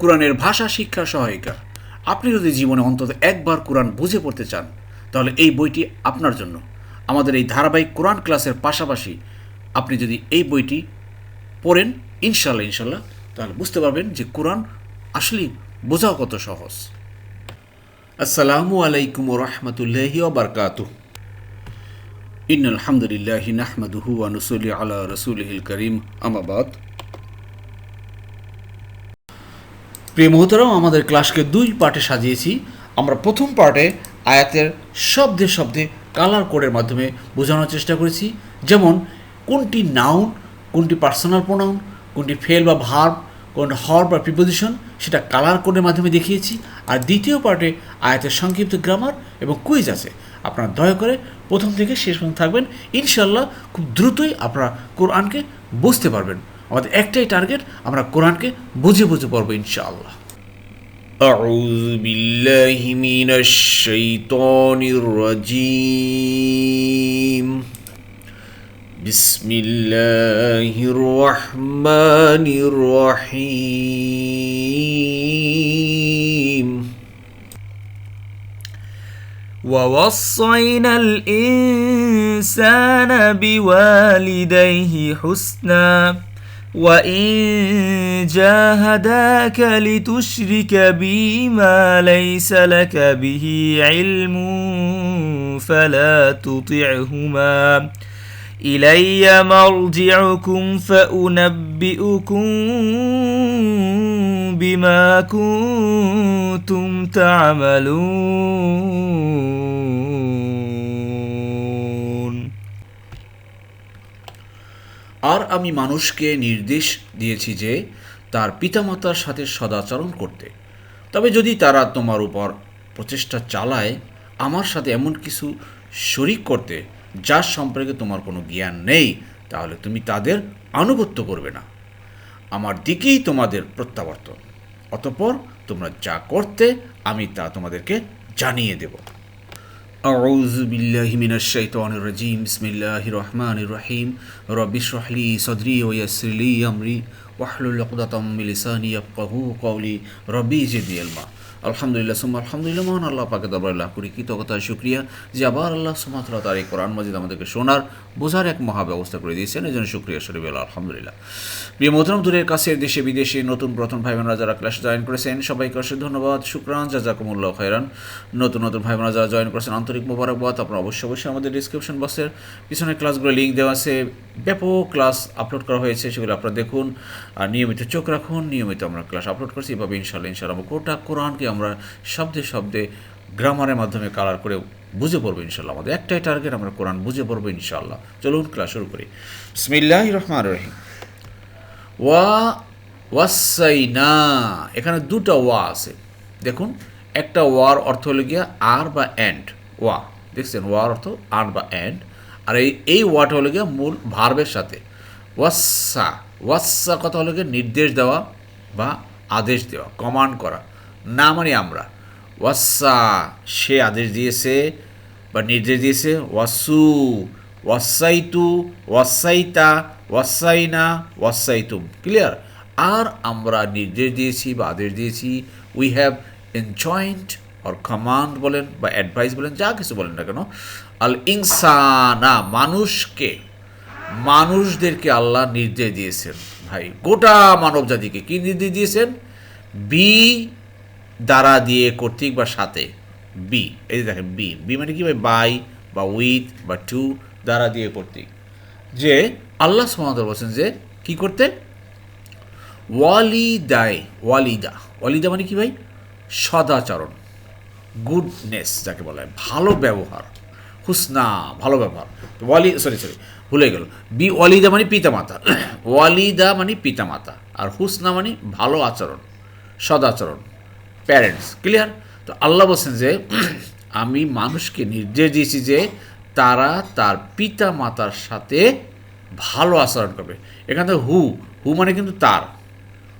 কোরআনের ভাষা, শিক্ষা সহায়িকা। আপনি যদি জীবনে অন্তত একবার কোরআন বুঝে পড়তে চান, তাহলে এই বইটি আপনার জন্য। আমাদের এই ধারাবাহিক কোরআন ক্লাসের পাশাপাশি আপনি যদি এই বইটি পড়েন ইনশাল্লাহ ইনশাল্লাহ তাহলে বুঝতে পারবেন যে কোরআন আসলেই বোঝাও কত সহজ। আসসালামু আলাইকুম রহমতুল্লাহি বারকাতু ইন আলহামদুলিল্লাহ নাহমাদুহু ওয়া নুসল্লি আলা রাসূলিহিল করিম আমাবাদ প্রিয় মুহতরম আমাদের ক্লাসকে দুই পার্টে সাজিয়েছি। আমরা প্রথম পার্টে আয়াতের শব্দে শব্দে কালার কোডের মাধ্যমে বোঝানোর চেষ্টা করেছি। যেমন, কোনটি নাউন কোনটি পার্সোনাল প্রোনাউন কোনটি ফেল বা ভার্ব কোনটা হর বা প্রিপোজিশন সেটা কালার কোডের মাধ্যমে দেখিয়েছি। আর দ্বিতীয় পার্টে আয়াতের সংক্ষিপ্ত গ্রামার এবং কুইজ আছে। আপনারা দয়া করে প্রথম থেকে শেষ পর্যন্ত থাকবেন। ইনশাল্লাহ খুব দ্রুতই আপনারা কোরআনকে বুঝতে পারবেন। আমাদের একটাই টার্গেট আমরা কোরআনকে বুঝে বুঝে পড়বো ইনশাআল্লাহ أعوذ بالله من الشيطان الرجيم بسم الله الرحمن الرحيم ووصينا الإنسان بوالديه حسنا وإن جاهداك لتشرك بي ما ليس لك به علم فلا تطعهما إلي مرجعكم فأنبئكم بما كنتم تعملون আর আমি মানুষকে নির্দেশ দিয়েছি যে তার পিতামাতার সাথে সদাচরণ করতে। তবে যদি তারা তোমার উপর প্রচেষ্টা চালায়, আমার সাথে এমন কিছু শরিক করতে, যার সম্পর্কে তোমার কোনো জ্ঞান নেই, তাহলে তুমি তাদের আনুগত্য করবে না। আমার দিকেই তোমাদের প্রত্যাবর্তন। অতপর তোমরা যা করতে, আমি তা তোমাদেরকে জানিয়ে দেব। أعوذ بالله من الشيطان الرجيم. بسم الله الرحمن الرحيم. رب اشرح لي صدري ويسر لي أمري واحلل عقدة من لساني يفقهوا قولي. ربي زدني علما. আলহামদুলিল্লাহ, সুম্মা আলহামদুলিল্লাহ, মহান আল্লাহ পাকে দরবার লাভ করি কৃতজ্ঞতা শুক্রিয়া যে আবার আল্লাহ সুমাত্রা তার এই কোরআন মজিদ আমাদেরকে শোনার বোঝার এক মহা ব্যবস্থা করে দিয়েছেন। এই জন্য শুক্রিয়া শরীফ আল্লাহ আলহামদুলিল্লাহ। প্রিয় মোহতরম, দূরের কাছের দেশে, বিদেশে নতুন প্রথম ভাই বোনরা যারা ক্লাসে জয়েন করেছেন, সবাইকে অবশ্যই ধন্যবাদ, শুক্রান, জাজাকুমুল্লাহ খৈরান নতুন নতুন ভাই বোনরা যারা জয়েন করেছেন, আন্তরিক মোবারকবাদ, আপনারা অবশ্যই অবশ্যই আমাদের ডিসক্রিপশন বক্সের পিছনে ক্লাসগুলো লিঙ্ক দেওয়া আছে। ব্যাপক ক্লাস আপলোড করা হয়েছে, সেগুলো আপনারা দেখুন। আর নিয়মিত চোখ রাখুন, নিয়মিত আমরা ক্লাস আপলোড করছি, এভাবে ইনশাল্লাহ ইনশাল্লাহ গোটা কোরআনকে আমরা শব্দে শব্দে গ্রামারের মাধ্যমে কালার করে বুঝে পড়ব ইনশাল্লাহ আমাদের একটাই টার্গেট আমরা কোরআন বুঝে পড়ব ইনশাল্লাহ চলুন ক্লাস শুরু করি। বিসমিল্লাহ রহমান রহিম। ওয়া, ওয়াসাইনা, এখানে দুটা ওয়া আছে। দেখুন, একটা ওয়ার অর্থ হলো গিয়া আর বা অ্যান্ড ওয়া। দেখছেন, ওয়ার অর্থ আর বা অ্যান্ড আর এই এই ওয়াটা হলো গিয়া মূল ভার্বের সাথে। ওয়াসা ওয়াসা কথা হলো গিয়ে নির্দেশ দেওয়া বা আদেশ দেওয়া কমান্ড করা। না মানে আমরা। ওয়াসা সে আদেশ দিয়েছে বা নির্দেশ দিয়েছে। ওয়াসু ওয়াসাইতু ওয়াসাইতা ওয়াসাইনা ওয়াসাইতুম ক্লিয়ার আর আমরা নির্দেশ দিয়েছি বা আদেশ দিয়েছি we have enjoined or command বলেন বা অ্যাডভাইস বলেন, যা কিছু বলেন না কেন আল ইনসানা মানুষকে, মানুষদেরকে আল্লাহ নির্দেশ দিয়েছেন। ভাই, গোটা মানব জাতিকে কী নির্দেশ দিয়েছেন? বি দ্বারা দিয়ে কর্তৃক বা সাথে। বি, এই যে দেখেন, বি। বি মানে কি ভাই? বাই বা উইথ বা টু দ্বারা দিয়ে কর্তৃক। যে আল্লাহ সমাদ বলছেন যে কি করতে? ওয়ালিদায়, ওয়ালিদা। ওয়ালিদা মানে কি ভাই? সদাচরণ, গুডনেস যাকে বলা হয় ভালো ব্যবহার। হুসনা ভালো ব্যবহার। ওয়ালি সরি সরি ভুলে গেল। বি, ওয়ালিদা মানে পিতামাতা। ওয়ালিদা মানে পিতামাতা। আর হুসনা মানে ভালো আচরণ সদাচরণ প্যারেন্টস ক্লিয়ার তো আল্লাহ বলছেন যে, আমি মানুষকে নির্দেশ দিয়েছি যে, তারা তার পিতা মাতার সাথে ভালো আচরণ করবে। এখান থেকে হু হু মানে কিন্তু তার।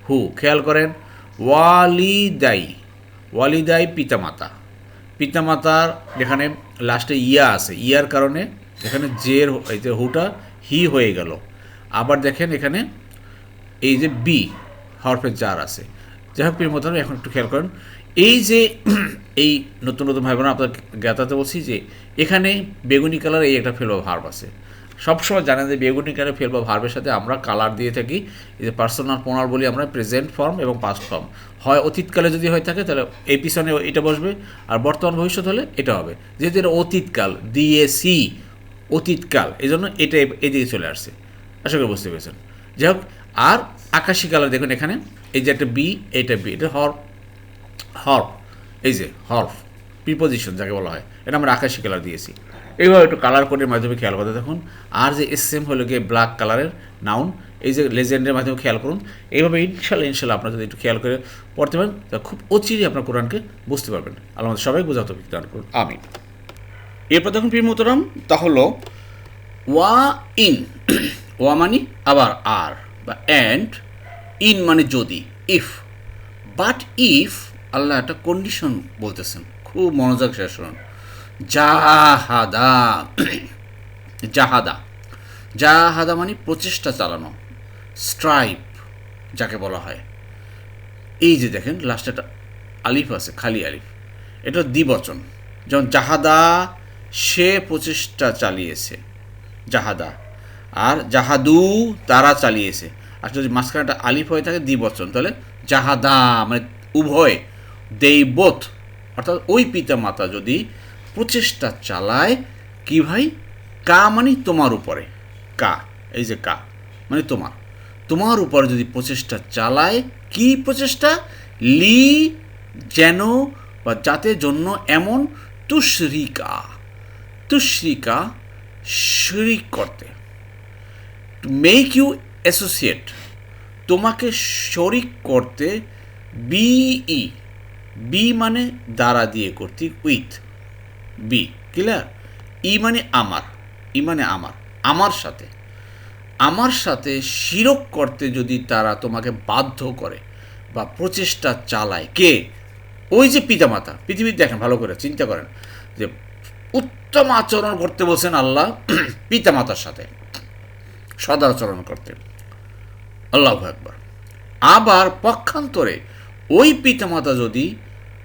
হু, খেয়াল করেন, ওয়ালিদাই ওয়ালিদাই পিতামাতা। পিতামাতার যেখানে লাস্টে ইয়া আছে, ইয়ার কারণে এখানে জের এই যে হুটা হি হয়ে গেল। আবার দেখেন এখানে এই যে বি হরফে জার আছে। যাই হোক প্রিয় মোতাবেক এখন একটু খেয়াল করেন। এই যে এই নতুন নতুন ভাই বোন আপনার জ্ঞাতাতে বলছি যে এখানে বেগুনি কালার এই একটা ফেলো ভার্ব আছে। সবসময় জানেন যে বেগুনি কালার ফেলবা ভার্বের সাথে আমরা কালার দিয়ে থাকি। যে পার্সোনাল পোনার বলি আমরা প্রেজেন্ট ফর্ম এবং পাস্ট ফর্ম হয় অতীতকালে যদি হয়ে থাকে, তাহলে এই পিছনে এটা বসবে, আর বর্তমান ভবিষ্যৎ হলে এটা হবে। যেহেতু এটা অতীতকাল দিয়েছি অতীতকাল এই জন্য এটা এদিকে চলে আসছে। আশা করি বুঝতে পেরেছেন। যাই হোক, আর আকাশি কালার দেখুন এখানে। এই যে একটা বি এটা বি এটা হর হর্ফ এই যে হর্ফ প্রিপোজিশন যাকে বলা হয়। এটা আমরা আকাশি কালার দিয়েছি। এইভাবে একটু কালার কোডের মাধ্যমে খেয়াল করতে দেখুন। আর যে এস এম হলো গিয়ে ব্ল্যাক কালারের নাউন এই যে লেজেন্ডের মাধ্যমে খেয়াল করুন। এইভাবে ইনশাল্লাহ ইনশাল্লাহ আপনারা যদি একটু খেয়াল করে পড়তে পারেন, তা খুব অচিরই আপনার কোরআনকে বুঝতে পারবেন। আমাদের সবাই বোঝাতে দান করুন। আমি এরপর দেখুন প্রিয় মোতরাম তা হলো ওয়া ইন, ওয়া মানে আবার আর বা অ্যান্ড ইন মানে যদি ইফ বাট ইফ আল্লাহ একটা কন্ডিশন বলতেছেন। খুব মনোযোগ শেষ শুনুন। জাহাদা। জাহাদা। জাহাদা মানে প্রচেষ্টা চালানো। স্ট্রাইপ, যাকে বলা হয়। এই যে দেখেন লাস্টে একটা আলিফ আছে, খালি আলিফ। এটা দ্বিবচন। যেমন জাহাদা, সে প্রচেষ্টা চালিয়েছে। জাহাদা। আর জাহাদু, তারা চালিয়েছে। আর যদি মাঝখানে একটা আলিফ হয়ে থাকে, দ্বিবচন। তাহলে জাহাদা মানে উভয়, দেই বোথ। অর্থাৎ ওই পিতা মাতা যদি প্রচেষ্টা চালায় কি ভাই? কা মানে তোমার উপরে। কা, এই যে কা মানে তোমার। তোমার উপরে যদি প্রচেষ্টা চালায়, কি প্রচেষ্টা? লি, যেন, বা যাতে জন্য এমন তুশরিকা। তুশরিকা শরিক করতে। টু মেক ইউ অ্যাসোসিয়েট তোমাকে শরিক করতে বিই বি মানে দ্বারা দিয়ে করতে উইথ বি ক্লিয়ার ই মানে আমার ই মানে আমার আমার সাথে। আমার সাথে শিরক করতে যদি তারা তোমাকে বাধ্য করে বা প্রচেষ্টা চালায়, কে? ওই যে পিতামাতা। পৃথিবীর দেখেন, ভালো করে চিন্তা করেন যে উত্তম আচরণ করতে বলছেন আল্লাহ পিতামাতার সাথে। সদাচরণ করতে। আল্লাহ একবার আবার পক্ষান্তরে ওই পিতামাতা যদি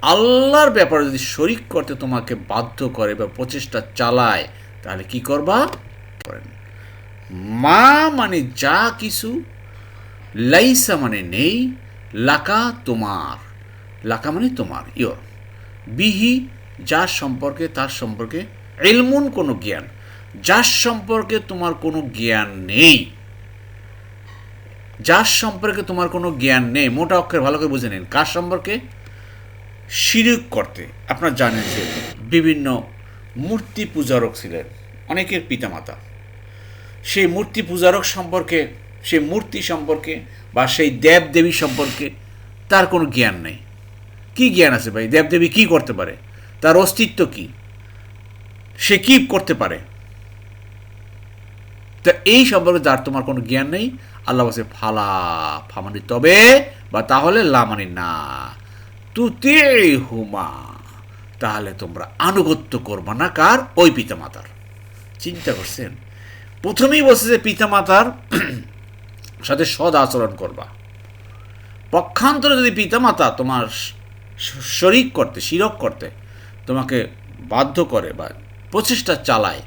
আল্লাহর ব্যাপারে যদি শরিক করতে তোমাকে বাধ্য করে বা প্রচেষ্টা চালায়, তাহলে কি করবা? করেন। মা মানে যা কিছু, লাইসা মানে নেই, লাকা তোমার। লাকা মানে তোমার, ইয়র। বিহি, যার সম্পর্কে, তার সম্পর্কে এলমুন কোনো জ্ঞান। যার সম্পর্কে তোমার কোনো জ্ঞান নেই। যার সম্পর্কে তোমার কোনো জ্ঞান নেই, মোটা অক্ষরে ভালো করে বুঝে নিন। কার সম্পর্কে? শিরিক করতে। আপনারা জানেন যে বিভিন্ন মূর্তি পূজারক ছিলেন, অনেকের পিতামাতা। সেই মূর্তি পূজারক সম্পর্কে, সেই মূর্তি সম্পর্কে বা সেই দেব দেবী সম্পর্কে তার কোনো জ্ঞান নেই। কি জ্ঞান আছে ভাই? দেবদেবী কি করতে পারে? তার অস্তিত্ব কি? সে কি করতে পারে? তা এই সম্পর্কে যার তোমার কোনো জ্ঞান নেই। আল্লাহ বলছে, ফালা, ফামানি তবে বা তাহলে লামানি না। তুতে হুমা। তাহলে তোমরা আনুগত্য করবা না কার? ওই পিতামাতার। চিন্তা করছেন? প্রথমেই বলছে যে পিতামাতার সাথে সদ আচরণ করবা। পক্ষান্তরে যদি পিতামাতা তোমার শরিক করতে, শিরক করতে তোমাকে বাধ্য করে বা প্রচেষ্টা চালায়,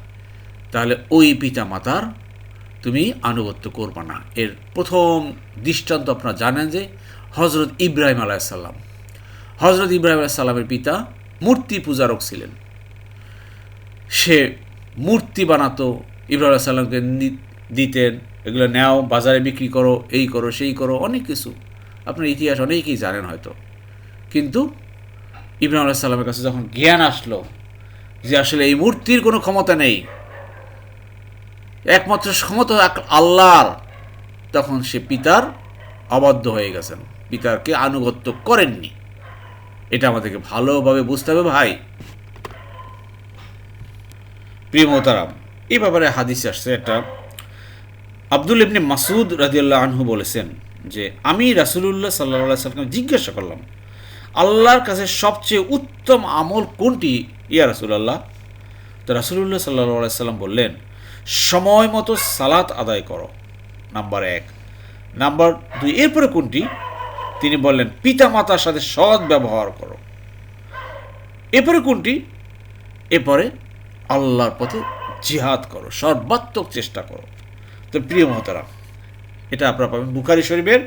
তাহলে ওই পিতামাতার তুমি আনুগত্য করবা না। এর প্রথম দৃষ্টান্ত আপনারা জানেন যে হজরত ইব্রাহিম আলাইসাল্লাম হজরত ইব্রাহিম আলাইসাল্লামের পিতা মূর্তি পূজারক ছিলেন। সে মূর্তি বানাতো, ইব্রাহিম আলাইসাল্লামকে নি- দিতেন, এগুলো নেও, বাজারে বিক্রি করো, এই করো, সেই করো, অনেক কিছু। আপনার ইতিহাস অনেকেই জানেন হয়তো। কিন্তু ইব্রাহিম আলাইসাল্লামের কাছে যখন জ্ঞান আসলো যে আসলে এই মূর্তির কোনো ক্ষমতা নেই, একমাত্র ক্ষমতা আল্লাহর, তখন সে পিতার অবাধ্য হয়ে গেছেন। পিতারকে আনুগত্য করেননি। এটা আমাদেরকে ভালোভাবে বুঝতে হবে, ভাই। প্রিয় মোতারাম এই ব্যাপারে হাদিস আসছে একটা। আব্দুল ইবনে মাসুদ রাদিয়াল্লাহ আনহু বলেছেন যে, আমি রাসুলুল্লাহ সাল্লাহ সাল্লাম জিজ্ঞাসা করলাম, আল্লাহর কাছে সবচেয়ে উত্তম আমল কোনটি? ইয়া রাসুলাল্লাহ। তো রাসুলুল্লাহ সাল্লাহ সাল্লাম বললেন, সময় মতো সালাত আদায় করো। নাম্বার এক। নাম্বার দুই, এরপরে কোনটি? তিনি বললেন পিতা মাতার সাথে সৎ ব্যবহার করো। এরপরে কোনটি? এরপরে আল্লাহর পথে জিহাদ করো, সর্বাত্মক চেষ্টা করো। তো প্রিয় মহতারাম এটা আপনারা পাবেন বুখারি শরীফের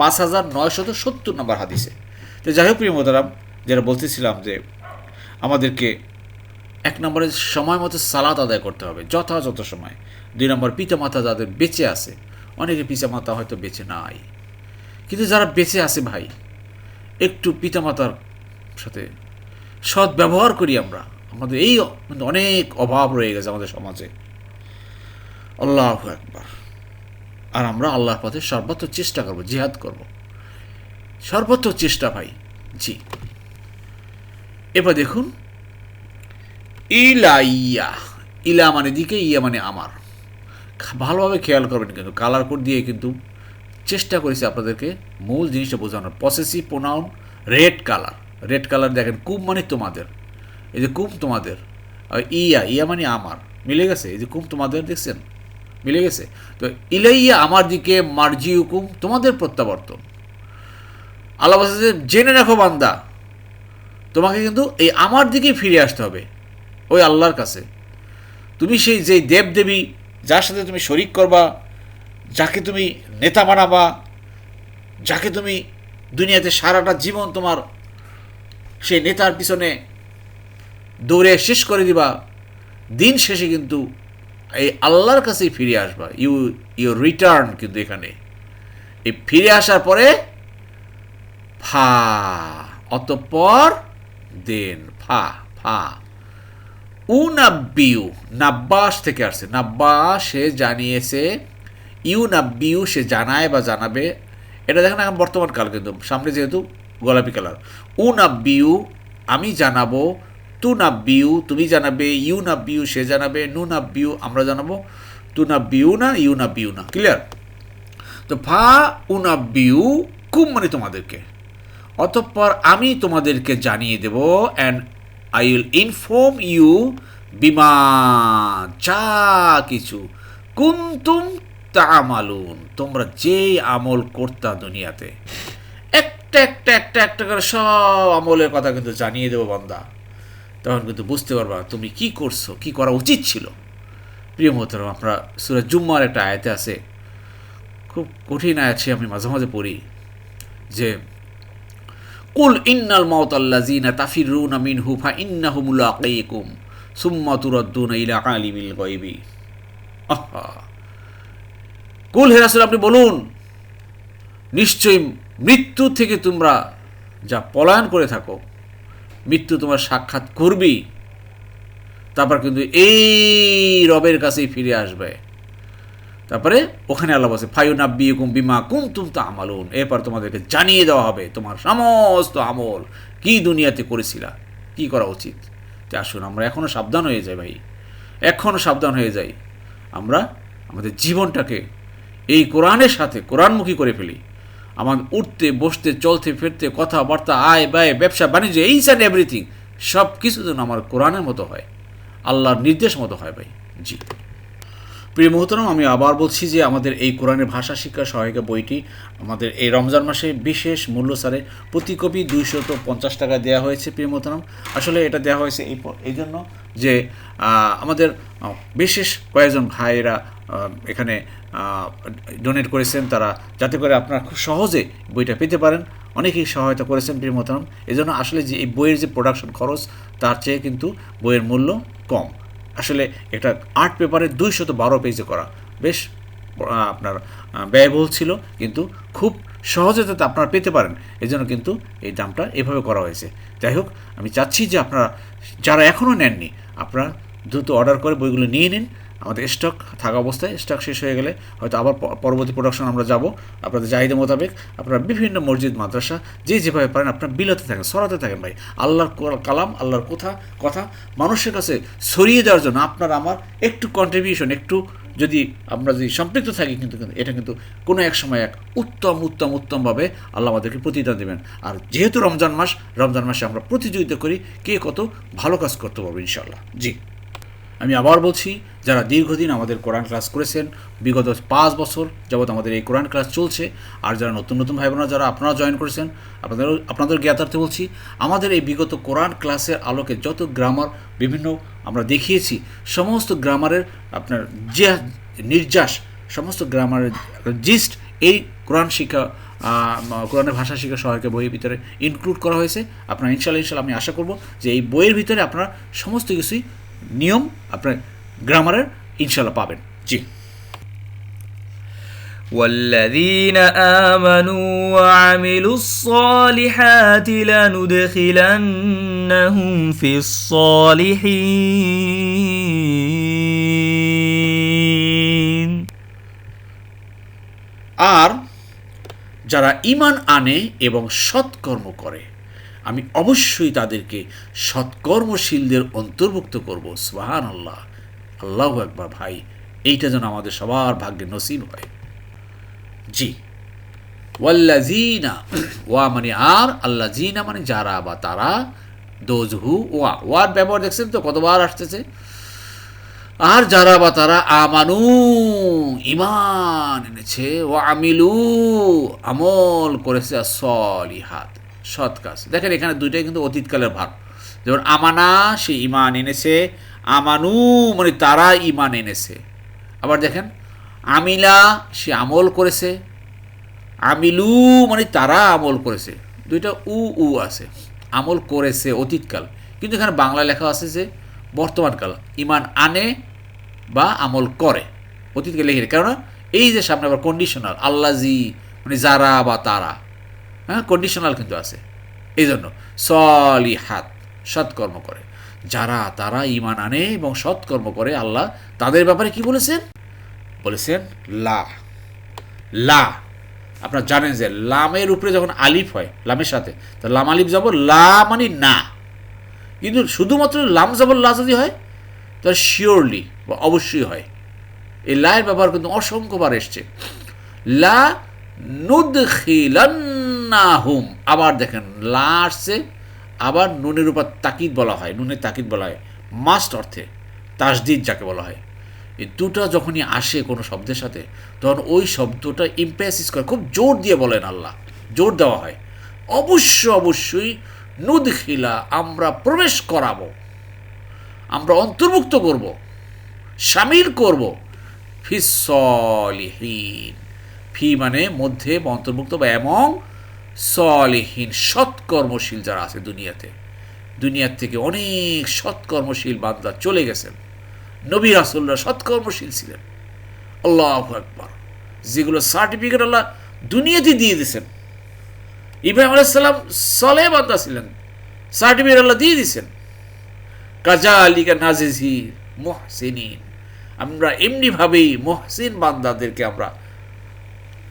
পাঁচ হাজার নয়শত সত্তর নম্বর হাদিসে। তো যাই হোক প্রিয় মহতারাম যেটা বলতেছিলাম যে আমাদেরকে এক নম্বরে সময় মতো সালাদ আদায় করতে হবে, যথাযথ সময়। দুই নম্বর, পিতামাতা যাদের বেঁচে আছে অনেকে পিতামাতা হয়তো বেঁচে নাই। কিন্তু যারা বেঁচে আছে ভাই, একটু পিতামাতার সাথে সৎ ব্যবহার করি আমরা, আমাদের এই অনেক অভাব রয়ে গেছে আমাদের সমাজে। আল্লাহ একবার আর আমরা আল্লাহর পথে সর্বোচ্চ চেষ্টা করব, জিহাদ করব। সর্বোচ্চ চেষ্টা ভাই, জি। এবার দেখুন ইলা ইয়া ইলা মানে দিকে, ইয়া মানে আমার। ভালোভাবে খেয়াল করবেন কিন্তু, কালার কোড দিয়ে কিন্তু চেষ্টা করেছি আপনাদেরকে মূল জিনিসটা বোঝানোর। Possessive pronoun red colour red colour দেখেন কুম মানে তোমাদের। এই যে কুম তোমাদের ইয়া ইয়া মানে আমার। মিলে গেছে? এই যে কুম তোমাদের, দেখছেন? মিলে গেছে? তো ইলাইয়া আমার দিকে, মার্জি হুকুম, তোমাদের প্রত্যাবর্তন। আল্লাহ জেনে রাখো বান্দা, তোমাকে কিন্তু এই আমার দিকেই ফিরে আসতে হবে, ওই আল্লাহর কাছে। তুমি সেই যে দেবদেবী, যার সাথে তুমি শরিক করবা যাকে তুমি নেতা বানাবা, যাকে তুমি দুনিয়াতে সারাটা জীবন তোমার সেই নেতার পিছনে দৌড়ে শেষ করে দিবা, দিন শেষে কিন্তু এই আল্লাহর কাছেই ফিরে আসবা। ইউ ইউ রিটার্ন কিন্তু এখানে। এই ফিরে আসার পরে, ফা, অতঃপর দেন, ফা ফা। উ উনাব্বিউ, নাব্বাস থেকে আসছে। নাব্বাস জানিয়েছে ইউ নাব্বিউ সে জানায় বা জানাবে, এটা দেখেন এখন বর্তমান কাল কিন্তু, সামনে যেহেতু গোলাপি কালার। উ নাব্বিউ আমি জানাব, তু নাব্বিউ তুমি জানাবে, ইউ না নাব্বিউ সে জানাবে, নু না নাব্বিউ আমরা জানাব, তু নাব্বিউ না, ইউ নাব্বিউ না, ক্লিয়ার? তো ফা উনাব্বিউ কুম মানে তোমাদেরকে। অতঃপর আমি তোমাদেরকে জানিয়ে দেব and I will inform you বিমা, যা কিছু। কুন্তুম তামালুন তোমরা যেই আমল করতা দুনিয়াতে, একটা একটা একটা একটা করে সব আমলের কথা কিন্তু জানিয়ে দেবো বান্দা। তখন কিন্তু বুঝতে পারবা তুমি কি করছ, কি করা উচিত ছিল। প্রিয় মোহতরম আপনারা সুরাজ জুম্মার একটা আয়তে আছে, খুব কঠিন আছে আমি মাঝে মাঝে পড়ি, যে, কুল ইন্নাল মাউত আল্লাযিনা তাফিরুনা মিনহু ফা ইন্নাহু মুলাকীকুম সুম্মা তুরাদ্দুনা ইলা আলিমিল গায়বি। আহা! কুল হে রাসূল, আপনি বলুন। নিশ্চয়ই মৃত্যু থেকে তোমরা যা পলায়ন করে থাকো, মৃত্যু তোমার সাক্ষাৎ করবি। তারপর কিন্তু এই রবের কাছেই ফিরে আসবে। তারপরে ওখানে আল্লাহ বলছে ফায়ু নাব্বি হুকুম বিমা কুম তুম তা আমালুন এরপর তোমাদেরকে জানিয়ে দেওয়া হবে, তোমার সমস্ত আমল কি দুনিয়াতে করেছিলা? কি করা উচিত? তা আসুন, আমরা এখনও সাবধান হয়ে যাই ভাই। এখনও সাবধান হয়ে যাই। আমরা আমাদের জীবনটাকে এই কোরআনের সাথে কোরআনমুখী করে ফেলি। আমার উঠতে, বসতে, চলতে, ফিরতে, কথাবার্তা, আয় ব্যয়, ব্যবসা, বাণিজ্য এইস অ্যান্ড এভরিথিং সব কিছু যেন আমার কোরআনের মতো হয়। আল্লাহর নির্দেশ মতো হয় ভাই। জি। প্রিয় মোহতরম আমি আবার বলছি যে আমাদের এই কোরআনের ভাষা শিক্ষা সহায়িকা বইটি আমাদের এই রমজান মাসে বিশেষ মূল্য সারে। প্রতি কপি দুইশত পঞ্চাশ টাকা দেওয়া হয়েছে, প্রিয় মোহতরম আসলে এটা দেওয়া হয়েছে এই এই জন্য যে আমাদের বিশেষ কয়েকজন ভাইয়েরা এখানে ডোনেট করেছেন তারা, যাতে করে আপনারা খুব সহজে বইটা পেতে পারেন। অনেকেই সহায়তা করেছেন প্রিয় মোহতরম এই জন্য আসলে যে এই বইয়ের যে প্রোডাকশন খরচ, তার চেয়ে কিন্তু বইয়ের মূল্য কম। আসলে এটা আর্ট পেপারে দুইশত বারো পেজে করা। বেশ আপনার ব্যয়বহুল ছিল, কিন্তু খুব সহজে যাতে আপনারা পেতে পারেন। এই জন্য কিন্তু এই দামটা এভাবে করা হয়েছে। যাই হোক, আমি চাচ্ছি যে আপনারা, যারা এখনও নেননি, আপনারা দ্রুত অর্ডার করে বইগুলো নিয়ে নিন। আমাদের স্টক থাকা অবস্থায় স্টক শেষ হয়ে গেলে হয়তো আবার পরবর্তী প্রোডাকশন আমরা যাব। আপনাদের চাহিদা মোতাবেক আপনারা বিভিন্ন মসজিদ, মাদ্রাসা, যে যেভাবে পারেন আপনারা বিলাতে থাকেন সরাতে থাকেন ভাই। আল্লাহর কালাম, আল্লাহর কথা কথা মানুষের কাছে ছড়িয়ে দেওয়ার জন্য আপনার আমার একটু কন্ট্রিবিউশন একটু যদি আমরা যদি সম্পৃক্ত থাকি কিন্তু এটা কিন্তু কোনো এক সময় এক উত্তম উত্তম উত্তমভাবে আল্লাহ আমাদেরকে প্রতিদান দেবেন। আর যেহেতু রমজান মাস, রমজান মাসে আমরা প্রতিযোগিতা করি কে কত ভালো কাজ করতে পারব ইনশাল্লাহ জি। আমি আবার বলছি যারা দীর্ঘদিন আমাদের কোরআন ক্লাস করেছেন, বিগত পাঁচ বছর যাবৎ আমাদের এই কোরআন ক্লাস চলছে, আর যারা নতুন নতুন ভাই বোনেরা যারা আপনারা জয়েন করেছেন আপনাদের আপনাদের জ্ঞাতার্থে বলছি, আমাদের এই বিগত কোরআন ক্লাসের আলোকে যত গ্রামার বিভিন্ন আমরা দেখিয়েছি, সমস্ত গ্রামারের আপনার যে নির্যাস, সমস্ত গ্রামারের জিস্ট এই কোরআন শিক্ষা কোরআনের ভাষা শিক্ষা সহায়কের বইয়ের ভিতরে ইনক্লুড করা হয়েছে। আপনার ইনশাল্লাহ ইনশাল্লাহ আমি আশা করব যে এই বইয়ের ভিতরে আপনারা সমস্ত কিছুই নিয়ম, আপনার গ্রামারের ইনশাল্লাহ পাবেন জি والذين آمنوا وعملوا الصالحات لندخلنهم في الصالحين আর যারা ইমান আনে এবং সৎকর্ম করে আমি অবশ্যই তাদেরকে সৎকর্মশীলদের অন্তর্ভুক্ত করব সুহান আল্লাহ আল্লাহ একবার ভাই, এইটা যেন আমাদের সবার ভাগ্যে নসিব হয়। জি। ওয়াল্লাজিনা ওয়া মানে আর আল্লাহ জিনা মানে যারা বা তারা দোজ হু ওয়া, ওয়ার ব্যবহার দেখছেন তো, কতবার আসতেছে? আর যারা বা তারা, আমানু, ইমান এনেছে ও আমিলু, আমল করেছে সলিহাত সৎ কাজ। দেখেন এখানে দুইটাই কিন্তু অতীতকালের ভাব যেমন, আমানা, সে ইমান এনেছে আমানু মানে তারা ইমান এনেছে। আবার দেখেন, আমিলা, সে আমল করেছে। আমিলু মানে তারা আমল করেছে। দুইটা উ উ আছে। আমল করেছে অতীতকাল। কিন্তু এখানে বাংলা লেখা আছে যে, বর্তমানকাল। ইমান আনে বা আমল করে। অতীতকে লিখে কেননা, এই যে সামনে আবার কন্ডিশনাল আল্লাজি মানে যারা বা তারা। হ্যাঁ কন্ডিশনাল কিন্তু আছে। এই জন্য সলি হাত সৎকর্ম করে। যারা, তারা ইমান আনে এবং সৎকর্ম করে আল্লাহ তাদের ব্যাপারে কি বলেছেন? বলেছেন, লা। লা। আপনারা জানেন যে লামের উপরে যখন আলিফ হয়, লামের সাথে, তো লাম আলিফ যাব লা মানে না। কিন্তু শুধুমাত্র লাম যাবর লা যদি হয় তাহলে শিওরলি বা অবশ্যই হয়। এই লায়ের ব্যবহার কিন্তু অসংখ্যবার এসছে। লা নুদখিলান্নাহুম। আবার দেখেন, লা আসছে আবার নুনের উপর তাকিদ বলা হয়, নুনের তাকিদ বলা হয় মাস্ট অর্থে তাসদিদ যাকে বলা হয়। এই দুটো যখনই আসে কোনো শব্দের সাথে, তখন ওই শব্দটা ইম্প্যাসিস করে, খুব জোর দিয়ে বলেন আল্লাহ, জোর দেওয়া হয়। অবশ্য অবশ্যই নুদখিলা, আমরা প্রবেশ করাবো, আমরা অন্তর্ভুক্ত করব, সামিল করব ফিসলিহীন ফি মানে মধ্যে অন্তর্ভুক্ত বা এবং সলিহীন, সৎকর্মশীল যারা আছে দুনিয়াতে। দুনিয়ার থেকে অনেক সৎকর্মশীল বান্দা চলে গেছেন। নবী রাসুল্লাহ সৎকর্মশীল ছিলেন। আল্লাহ একবার যেগুলো সার্টিফিকেট আল্লাহ দুনিয়াতে দিয়ে দিয়েছেন। ইব্রাহিম আলাইসাল্লাম সলে বান্দা ছিলেন। সার্টিফিকেট আল্লাহ দিয়ে দিয়েছেন। কাজা আলিকা নাজিজি মোহসিনিন। আমরা এমনিভাবেই মহসিন বান্দাদেরকে আমরা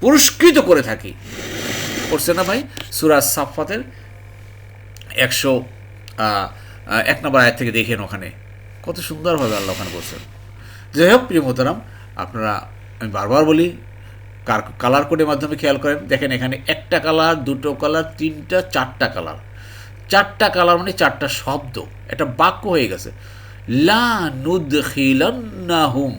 পুরস্কৃত করে থাকি। করছে না ভাই? সুরাজ সাফাতের একশো এক নম্বর আয়ের থেকে দেখেন ওখানে। কত সুন্দরভাবে আল্লাহ ওখানে বলছেন। যাই হোক, প্রিয় মোহতারাম, আপনারা, আমি বারবার বলি, কার কালার কোডের মাধ্যমে খেয়াল করেন। দেখেন এখানে একটা কালার দুটো কালার তিনটা, চারটা কালার চারটা কালার মানে চারটা শব্দ। একটা বাক্য হয়ে গেছে। লা নুদখিলান্নাহুম।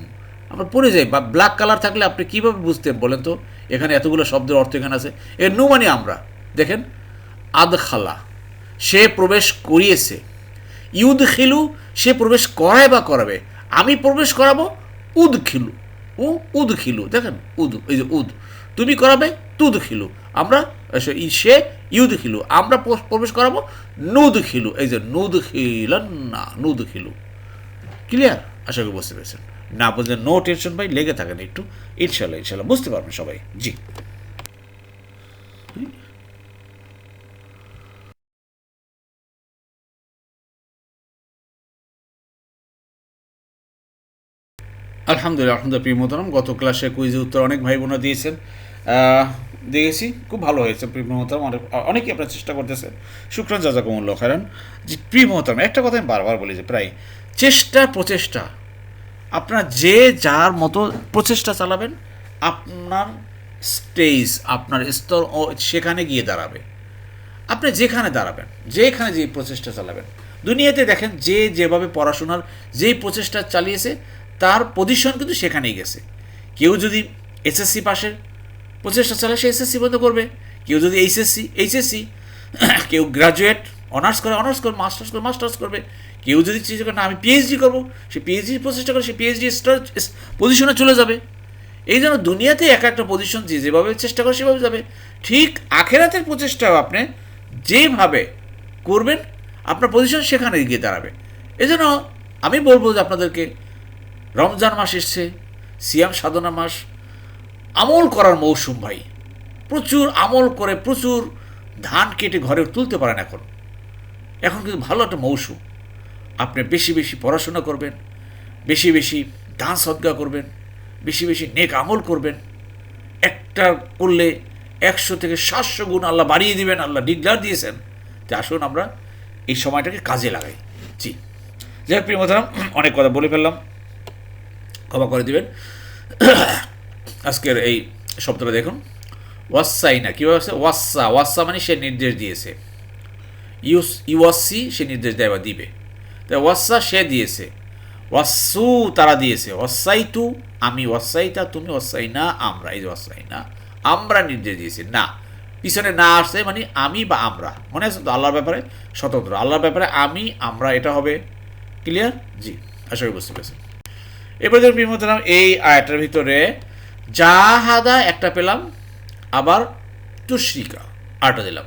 আমরা পড়ে যাই, বা ব্ল্যাক কালার থাকলে আপনি কীভাবে বুঝতেন বলেন তো? এখানে এতগুলো শব্দের অর্থ এখানে আছে। এর নু মানে আমরা, দেখেন, আদখালা, সে প্রবেশ করিয়েছে। ইউদ খিলু সে প্রবেশ করায় বা করাবে। আমি প্রবেশ করাবো উদ খিলু ও উদ খিলু দেখেন, উদ, এই যে উদ। তুমি করাবে তুদ খিলু আমরা, সে ইউদ খিলু আমরা প্রবেশ করাবো নুদ খিলু এই যে নুদ খিলান না নুদ খিলু ক্লিয়ার আশা করি বুঝতে পেরেছেন। না বুঝলে নো টেনশন ভাই, লেগে থাকেন একটু। ইনশাল্লাহ ইনশাল্লাহ। বুঝতে পারবেন সবাই। জি। আলহামদুলিল্লাহ আলহামদুলিল্লাহ, প্রিয় মোহতারাম। গত ক্লাসে কুইজের উত্তর অনেক ভাই বোনা দিয়েছেন দেখেছি খুব ভালো হয়েছে, প্রিয় মোহতারাম। অনেক, অনেকেই আপনার চেষ্টা করতেছেন। শুক্রান জাজাকুমুল্লাহ খারান যে প্রিয় মোহতারাম, একটা কথা আমি বারবার বলি যে, প্রায় চেষ্টা প্রচেষ্টা। আপনার যে যার মতো প্রচেষ্টা চালাবেন, আপনার স্টেজ, আপনার স্তর ও সেখানে গিয়ে দাঁড়াবে। আপনি যেখানে দাঁড়াবেন, যেখানে যে প্রচেষ্টা চালাবেন। দুনিয়াতে দেখেন যে যেভাবে পড়াশোনার যেই প্রচেষ্টা চালিয়েছে, তার পজিশন কিন্তু সেখানেই গেছে। কেউ যদি এসএসসি পাশের প্রচেষ্টা চালায়, সে এসএসসি বন্ধ করবে। কেউ যদি এইচএসসি এইচএসসি কেউ গ্রাজুয়েট অনার্স করে, অনার্স করবে মাস্টার্স করে, মাস্টার্স করবে। কেউ যদি চেষ্টা করে না, আমি পিএইচডি করব, সে পিএইচডি প্রচেষ্টা করে, সে পিএইচডি পজিশনে চলে যাবে। এই জন্য দুনিয়াতে এক একটা পজিশন যে যেভাবে চেষ্টা করে, সেভাবে যাবে। ঠিক আখেরাতের প্রচেষ্টাও আপনি যেভাবে করবেন, আপনার পজিশন সেখানে গিয়ে দাঁড়াবে। এই জন্য আমি বলব যে আপনাদেরকে, রমজান মাস এসছে, সিয়াম সাধনা মাস, আমল করার মৌসুম ভাই। প্রচুর আমল করে প্রচুর ধান কেটে ঘরে তুলতে পারেন এখন। এখন কিন্তু ভালো একটা মৌসুম। আপনি বেশি বেশি পড়াশোনা করবেন, বেশি বেশি দান সদ্গা করবেন, বেশি বেশি নেক আমল করবেন। একটা করলে একশো থেকে সাতশো গুণ আল্লাহ বাড়িয়ে দিবেন, আল্লাহ ডিগলার দিয়েছেন। তো আসুন আমরা এই সময়টাকে কাজে লাগাই। জি। যাই হোক, প্রিয় অনেক কথা বলে ফেললাম। ক্ষমা করে দিবেন। আজকের এই শব্দটা দেখুন। ওয়াসাই না কীভাবে আছে ওয়াসা ওয়াসা মানে সে নির্দেশ দিয়েছে। ইউস সে নির্দেশ দেয় বা দিবে। তাই ওয়াসা সে দিয়েছে। ওয়াসু তারা দিয়েছে। ওয়াসাই তু আমি ওয়াসাইতা, তুমি ওয়াসাই না আমরা। এই যে ওয়াসাই না আমরা নির্দেশ দিয়েছি। না, পিছনে না আসছে মানে আমি বা আমরা। মনে আছে তো আল্লাহর ব্যাপারে? স্বতন্ত্র। আল্লাহর ব্যাপারে আমি, আমরা, এটা হবে। ক্লিয়ার? জি, আশা করি বুঝতে পেরেছেন। এবার ধরুন বিমতরাম এই আয়টার ভিতরে যা জাহাদা একটা পেলাম, আবার তুশ্রিকা আরেকটা দিলাম।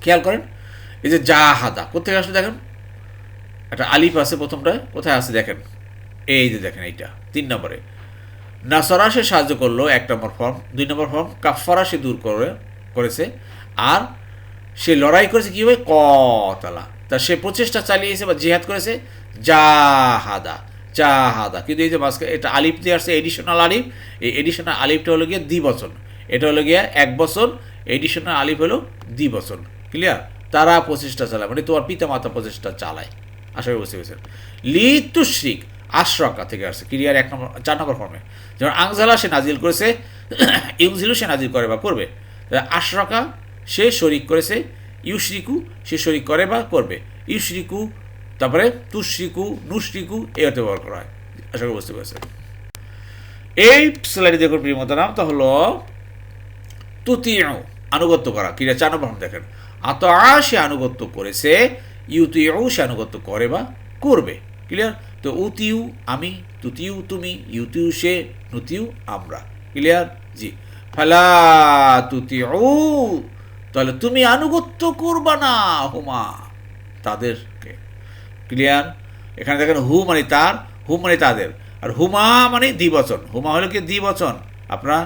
খেয়াল করেন এই যে যা হাদা কোথেকে আসলে দেখেন? একটা আলিফ আছে প্রথমটায়, কোথায় আছে দেখেন? এই যে দেখেন এইটা, তিন নম্বরে। নাসরা সে সাহায্য করল, এক নম্বর ফর্ম, দুই নম্বর ফর্ম কাফারা সে দূর করে, করেছে, আর সে লড়াই করেছে কীভাবে? কতলা। তা সে প্রচেষ্টা চালিয়েছে বা জিহাদ করেছে, জাহাদা জাহাদা। কিন্তু এই যে মাঝখানে এটা আলিফ দিয়ে আসছে এডিশনাল আলিফ, এই এডিশনাল আলিফটা হলো গিয়ে দ্বিবচন। এটা হলো গিয়ে এক বছর এডিশনাল আলিফ হলো দ্বিবচন। ক্লিয়ার তারা প্রচেষ্টা চালায় মানে তোমার পিতা মাতা প্রচেষ্টা চালায়। আশা করি বুঝতে পেরেছেন। লিতুশ্রিক আশ্রকা থেকে আসছে ক্লিয়ার এক নম্বর, চার নম্বর ফর্মে যেমন আংজালা সে নাজিল করেছে ইউজিলু সে নাজিল করে বা করবে। আশ্রকা সে শরিক করেছে, ইউশ্রিকু সে শরিক করে বা করবে। ইউশ্রিকু, তারপরে তুশ্রিকু, নুশ্রিকু এই অর্থে ব্যবহার করা হয়। আশা করি বুঝতে পেরেছেন। এই স্লাইডে দেখুন প্রিয়মত নাম তা হলো, তুতিউ, আনুগত্য করা, ক্রিয়া চার নম্বর দেখেন। আত সে আনুগত্য করেছে, ইউতিউ সে আনুগত্য করে বা করবে। ক্লিয়ার তো উতিউ আমি, তুতিউ তুমি, ইউতিউ সে, নুতিউ আমরা। ক্লিয়ার জি। ফালা তুতিউ, তাহলে তুমি আনুগত্য করবা না হুমা তাদেরকে। ক্লিয়ার এখানে দেখেন হু মানে তার, হু মানে তাদের। আর হুমা মানে দ্বিবচন। হুমা হলো কি দ্বিবচন? আপনারা,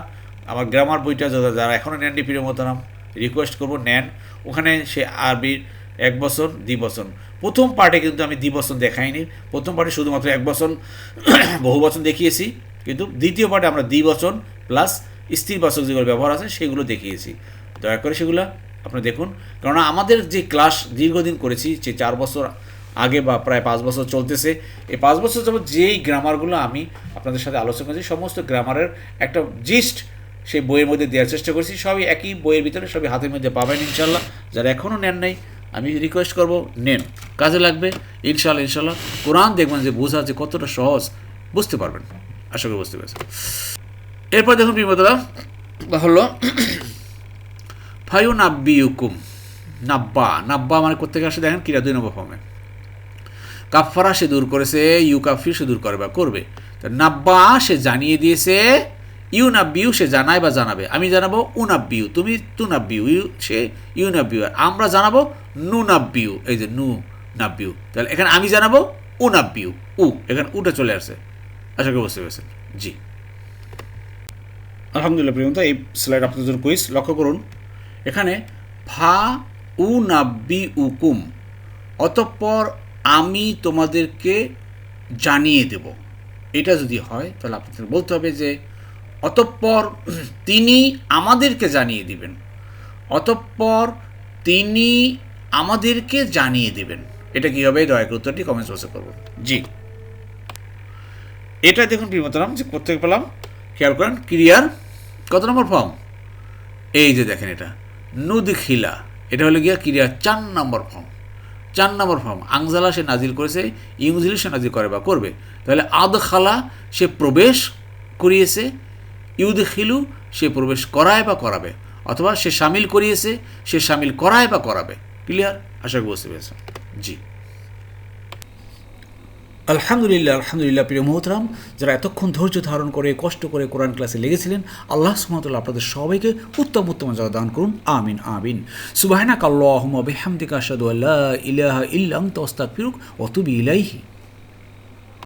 আমার গ্রামার বইটা যারা এখনও নেননি, প্রিয় মতনাম রিকোয়েস্ট করব, নেন। ওখানে সে আরবির এক বছর দ্বিবচন প্রথম পার্টে কিন্তু আমি দ্বিবচন দেখাইনি। প্রথম পার্টে শুধুমাত্র এক বছর বহু বচন দেখিয়েছি। কিন্তু দ্বিতীয় পার্টে আমরা দ্বিবচন প্লাস স্থির বাচক যেগুলো ব্যবহার আছে, সেগুলো দেখিয়েছি। দয়া করে সেগুলো আপনি দেখুন। কারণ আমাদের যে ক্লাস দীর্ঘদিন করেছি, যে চার বছর আগে বা প্রায় পাঁচ বছর চলতেছে, এই পাঁচ বছর যাবত যেই গ্রামারগুলো আমি আপনাদের সাথে আলোচনা করেছি, সমস্ত গ্রামারের একটা জিস্ট সেই বইয়ের মধ্যে দেওয়ার চেষ্টা করছি। সবই একই বইয়ের ভিতরে, সবই হাতের মধ্যে পাবেন ইনশাল্লাহ। যারা এখনও নেন নাই, আমি রিকোয়েস্ট করব, নেন। কাজে লাগবে, ইনশাল্লাহ ইনশাল্লাহ। কোরআন দেখবেন যে বোঝা যে কতটা সহজ, বুঝতে পারবেন। আশা করি বুঝতে পেরেছেন। এরপর দেখুন বিপদরা হলো, ফায়ু নাব্বি হুকুম নাব্বা। নাব্বা মানে কোথেকে আসে দেখেন? কিরা দুই নম্বর ফর্মে। কাফারা সে দূর করেছে ইউ কাফি সে দূর করে বা করবে। তা নাব্বা সে জানিয়ে দিয়েছে ইউ নাব্বিউ সে জানায় বা জানাবে। আমি জানাব উ নাব্বিউ তুমি তু নাব্বিউ ইউ সে ইউ নাব্বিউ আর আমরা জানাব নু নাব্বিউ এই যে নু নাব্বিউ তাহলে এখানে আমি জানাব উ নাব্বিউ উ। এখানে উটা চলে আসছে। আশা করি বুঝতে পেরেছেন। জি। আলহামদুলিল্লাহ প্রিয়ন্ত, এই স্লাইড আপনাদের জন্য কুইজ লক্ষ্য করুন। এখানে ফা উ নাব্বি উকুম অতঃপর আমি তোমাদেরকে জানিয়ে দেব। এটা যদি হয়, তাহলে আপনাদের বলতে হবে যে অতঃপর তিনি আমাদেরকে জানিয়ে দিবেন। অতঃপর তিনি আমাদেরকে জানিয়ে দেবেন। এটা কী হবে? দয়া করে উত্তরটি কমেন্টস বক্সে করব। জি। এটা দেখুন প্রিয়তরাম যে কোথেকে পেলাম? খেয়াল করেন ক্রিয়ার কত নম্বর ফর্ম এই যে দেখেন এটা। নুদখিলা। এটা হলো গিয়া ক্রিয়া চার নম্বর ফর্ম চার নম্বর ফর্ম আংজালা সে নাজিল করেছে, ইউজিলি সে নাজিল করে বা করবে। তাহলে আদ খালা সে প্রবেশ করিয়েছে ইউদ খিলু সে প্রবেশ করায় বা করাবে, অথবা সে সামিল করিয়েছে, সে সামিল করায় বা করাবে। ক্লিয়ার আশা করি বুঝতে পেরেছেন। জি। আলহামদুলিল্লাহ আলহামদুলিল্লাহ, প্রিয় মোহতরাম, যারা এতক্ষণ ধৈর্য ধারণ করে, কষ্ট করে কোরআন ক্লাসে লেগেছিলেন, আল্লাহ সুমতুল্লাহ আপনাদের সবাইকে উত্তম উত্তম যা দান করুন। আমিন আমিন। সুবাহানা কাল্লাহম বিহামদিকা আশহাদু আল্লা ইলাহা ইল্লা আনতা আস্তাগফিরুক ওয়া ইলাইহি।